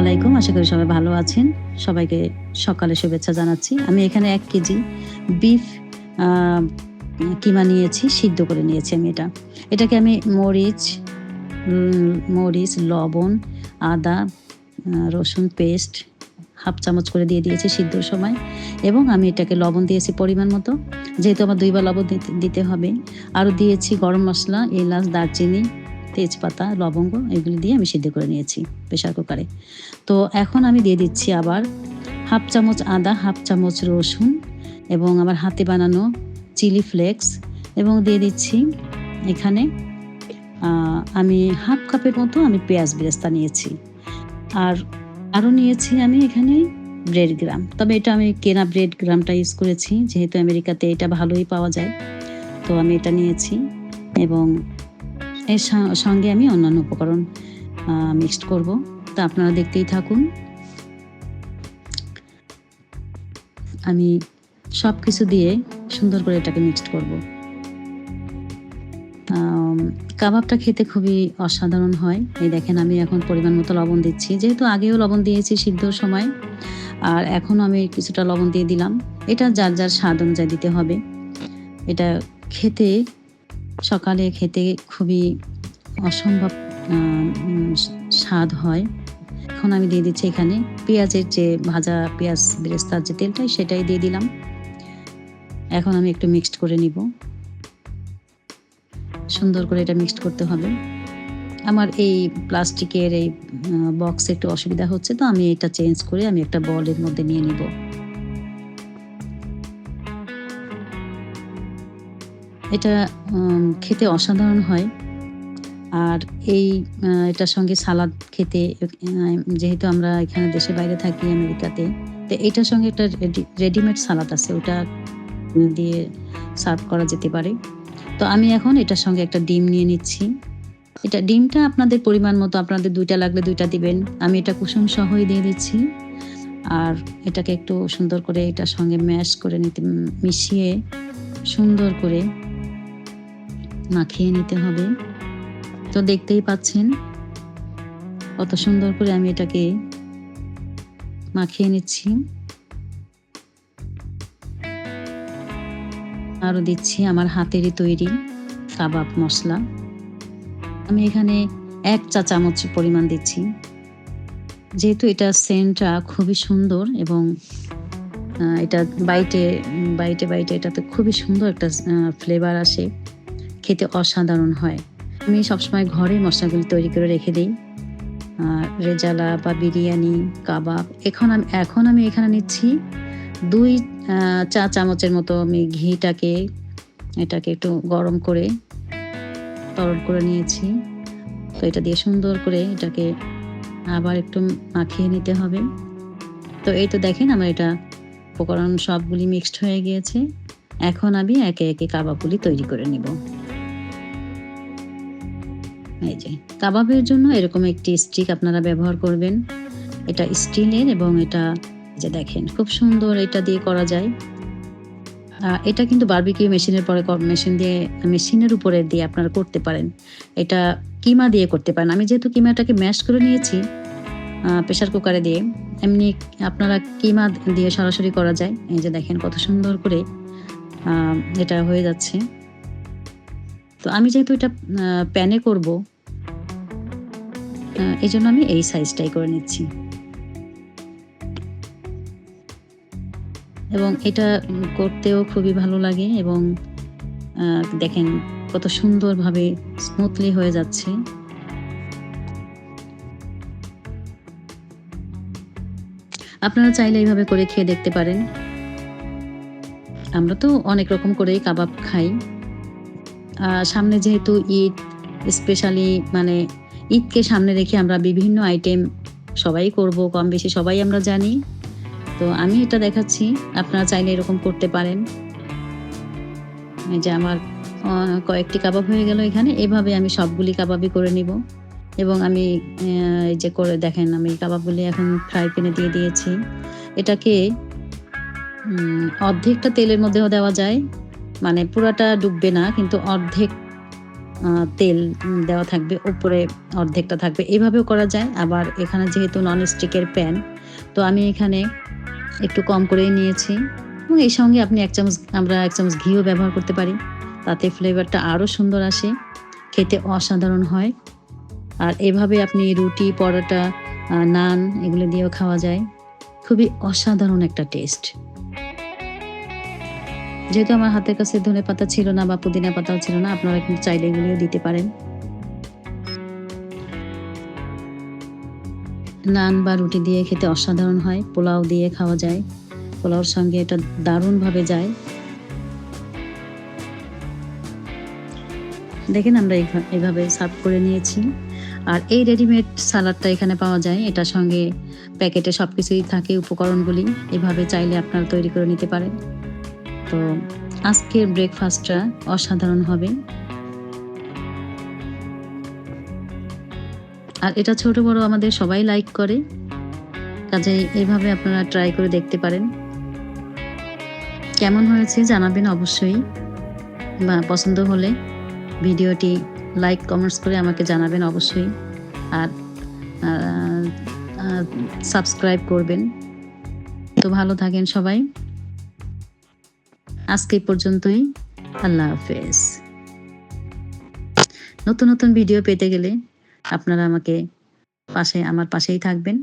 আলাইকুম, আশা করি সবাই ভালো আছেন। সবাইকে সকালে শুভেচ্ছা জানাচ্ছি। আমি এখানে এক কেজি বিফ কিমা নিয়েছি, সিদ্ধ করে নিয়েছি আমি এটা। এটাকে আমি মরিচ মরিচ, লবণ, আদা রসুন পেস্ট হাফ চামচ করে দিয়ে দিয়েছি সিদ্ধর সময়। এবং আমি এটাকে লবণ দিয়েছি পরিমাণ মতো। যেহেতু আমার দুইবার লবণ দিতে- হবে। আরও দিয়েছি গরম মশলা, এলাচ, দারচিনি তেজপাতা, লবঙ্গ এগুলি দিয়ে আমি সিদ্ধ করে নিয়েছি প্রেশার কুকারে। তো এখন আমি দিয়ে দিচ্ছি আবার হাফ চামচ আদা, হাফ চামচ রসুন এবং আমার হাতে বানানো চিলি ফ্লেক্স এবং দিয়ে দিচ্ছি এখানে আমি হাফ কাপের মতো আমি পেঁয়াজ বেরেস্তা নিয়েছি। আর আরও নিয়েছি আমি এখানে ব্রেড গ্রাম। তবে এটা আমি কেনা ব্রেড গ্রামটা ইউজ করেছি, যেহেতু আমেরিকাতে এটা ভালোই পাওয়া যায়। তো আমি এটা নিয়েছি এবং এর সঙ্গে আমি অন্যান্য উপকরণ মিক্সড করব। তা আপনারা দেখতেই থাকুন। আমি সব কিছু দিয়ে সুন্দর করে এটাকে মিক্সড করব। কাবাবটা খেতে খুবই অসাধারণ হয়। এই দেখেন, আমি এখন পরিমাণ মতো লবণ দিচ্ছি। যেহেতু আগেও লবণ দিয়েছি সিদ্ধর সময়, আর এখন আমি কিছুটা লবণ দিয়ে দিলাম। এটা যার যার স্বাদ অনুযায়ী দিতে হবে। এটা খেতে সকালে খেতে খুবই অসম্ভব স্বাদ হয়। এখন আমি দিয়ে দিচ্ছি এখানে পেঁয়াজের যে ভাজা পেঁয়াজ বেরেস্তার যে তেলটাই সেটাই দিয়ে দিলাম। এখন আমি একটু মিক্সড করে নিব। সুন্দর করে এটা মিক্সড করতে হবে। আমার এই প্লাস্টিকের এই বক্স একটু অসুবিধা হচ্ছে, তো আমি এটা চেঞ্জ করে আমি একটা বলের মধ্যে নিয়ে নিব। এটা খেতে অসাধারণ হয়। আর এই এটার সঙ্গে সালাদ খেতে যেহেতু আমরা এখানে দেশে বাইরে থাকি আমেরিকাতে, তো এটার সঙ্গে একটা রেডিমেড সালাদ আছে। ওটা দিয়ে সার্ভ করা যেতে পারে। তো আমি এখন এটার সঙ্গে একটা ডিম নিয়ে নিচ্ছি। এটা ডিমটা আপনাদের পরিমাণ মতো, আপনাদের দুইটা লাগলে দুইটা দিবেন। আমি এটা কুসুম সহই দিয়ে দিচ্ছি। আর এটাকে একটু সুন্দর করে এটার সঙ্গে ম্যাশ করে নিতে মিশিয়ে সুন্দর করে মাখিয়ে নিতে হবে। তো দেখতেই পাচ্ছেন, কত সুন্দর করে আমি এটাকে মাখিয়ে নিচ্ছি। আরও দিচ্ছি আমার হাতেরই তৈরি কাবাব মশলা। আমি এখানে এক চা চামচ পরিমাণ দিচ্ছি। যেহেতু এটা সেন্টটা খুবই সুন্দর এবং এটা বাইটে বাইটে বাইটে এটাতে খুবই সুন্দর একটা ফ্লেভার আসে। খেতে অসাধারণ হয়। আমি সবসময় ঘরে মশলাগুলি তৈরি করে রেখে দিই। আর রেজালা বা বিরিয়ানি, কাবাব, এখন আমি এখন আমি এখানে নিচ্ছি দুই চা চামচের মতো আমি ঘিটাকে, এটাকে একটু গরম করে তরল করে নিয়েছি। তো এটা দিয়ে সুন্দর করে এটাকে আবার একটু মাখিয়ে নিতে হবে। তো এই তো দেখেন আমার এটা উপকরণ সবগুলি মিক্সড হয়ে গিয়েছে। এখন আমি একে একে কাবাবগুলি তৈরি করে নিব। এই যে, কাবাবের জন্য এরকম একটি স্টিক আপনারা ব্যবহার করবেন। এটা স্টিলের এবং এটা যে দেখেন, খুব সুন্দর এটা দিয়ে করা যায়। এটা কিন্তু বারবিকিউ মেশিনের পরে মেশিন দিয়ে, মেশিনের উপরে দিয়ে আপনারা করতে পারেন। এটা কিমা দিয়ে করতে পারেন। আমি যেহেতু কিমাটাকে ম্যাশ করে নিয়েছি প্রেশার কুকারে দিয়ে, এমনি আপনারা কিমা দিয়ে সরাসরি করা যায়। এই যে দেখেন কত সুন্দর করে এটা হয়ে যাচ্ছে। তো আমি যেহেতু এটা প্যানে করব এই জন্য আমি এই সাইজটাই করে নিচ্ছি। এবং এটা করতেও খুবই ভালো লাগে এবং দেখেন কত সুন্দরভাবে স্মুথলি হয়ে যাচ্ছে। আপনারা চাইলে এইভাবে করে খেয়ে দেখতে পারেন। আমরা তো অনেক রকম করেই কাবাব খাই। সামনে যেহেতু ঈদ স্পেশালি মানে ঈদকে সামনে রেখে আমরা বিভিন্ন আইটেম সবাই করব কম বেশি সবাই আমরা জানি। তো আমি এটা দেখাচ্ছি, আপনারা চাইলে এরকম করতে পারেন। যে আমার কয়েকটি কাবাব হয়ে গেল এখানে, এভাবে আমি সবগুলি কাবাবই করে নিব। এবং আমি এই যে করে দেখেন, আমি কাবাবগুলি এখন ফ্রাই প্যানে দিয়ে দিয়েছি। এটাকে অর্ধেকটা তেলের মধ্যেও দেওয়া যায়। মানে পুরাটা ডুববে না, কিন্তু অর্ধেক তেল দেওয়া থাকবে, উপরে অর্ধেকটা থাকবে। এভাবেও করা যায়। আবার এখানে যেহেতু নন স্টিকের প্যান তো আমি এখানে একটু কম করেই নিয়েছি। এবং এই সঙ্গে আপনি এক চামচ, আমরা এক চামচ ঘিও ব্যবহার করতে পারি। তাতে ফ্লেভারটা আরও সুন্দর আসে, খেতে অসাধারণ হয়। আর এভাবে আপনি রুটি, পরোটা নান, এগুলো দিয়েও খাওয়া যায়। খুবই অসাধারণ একটা টেস্ট যেহেতু আমার হাতের কাছে ধনে পাতা ছিল না বা পুদিনা পাতাও ছিল না, আপনারা কিন্তু চাইলে এগুলিও দিতে পারেন। নান বা রুটি দিয়ে খেতে অসাধারণ হয়, পোলাও দিয়ে খাওয়া যায়। পোলাওর সঙ্গে এটা দারুণভাবে যায়। দেখেন আমরা এইভাবে সার্ভ করে নিয়েছি। আর এই রেডিমেড সালাডটা এখানে পাওয়া যায়, এটার সঙ্গে প্যাকেটে সব কিছুই থাকে উপকরণগুলি। এভাবে চাইলে আপনারা তৈরি করে নিতে পারেন। তো আজকের ব্রেকফাস্টটা অসাধারণ হবে। আর এটা ছোট বড় আমাদের সবাই লাইক করে। কাজেই এইভাবে আপনারা ট্রাই করে দেখতে পারেন। কেমন হয়েছে জানাবেন অবশ্যই। বা পছন্দ হলে ভিডিওটি লাইক কমেন্টস করে আমাকে জানাবেন অবশ্যই। আর সাবস্ক্রাইব করবেন। তো ভালো থাকেন সবাই। আজকে পর্যন্তই। আল্লাহ হাফেজ। নতুন নতুন ভিডিও পেতে গেলে আপনারা আমাকে পাশে আমার পাশেই থাকবেন।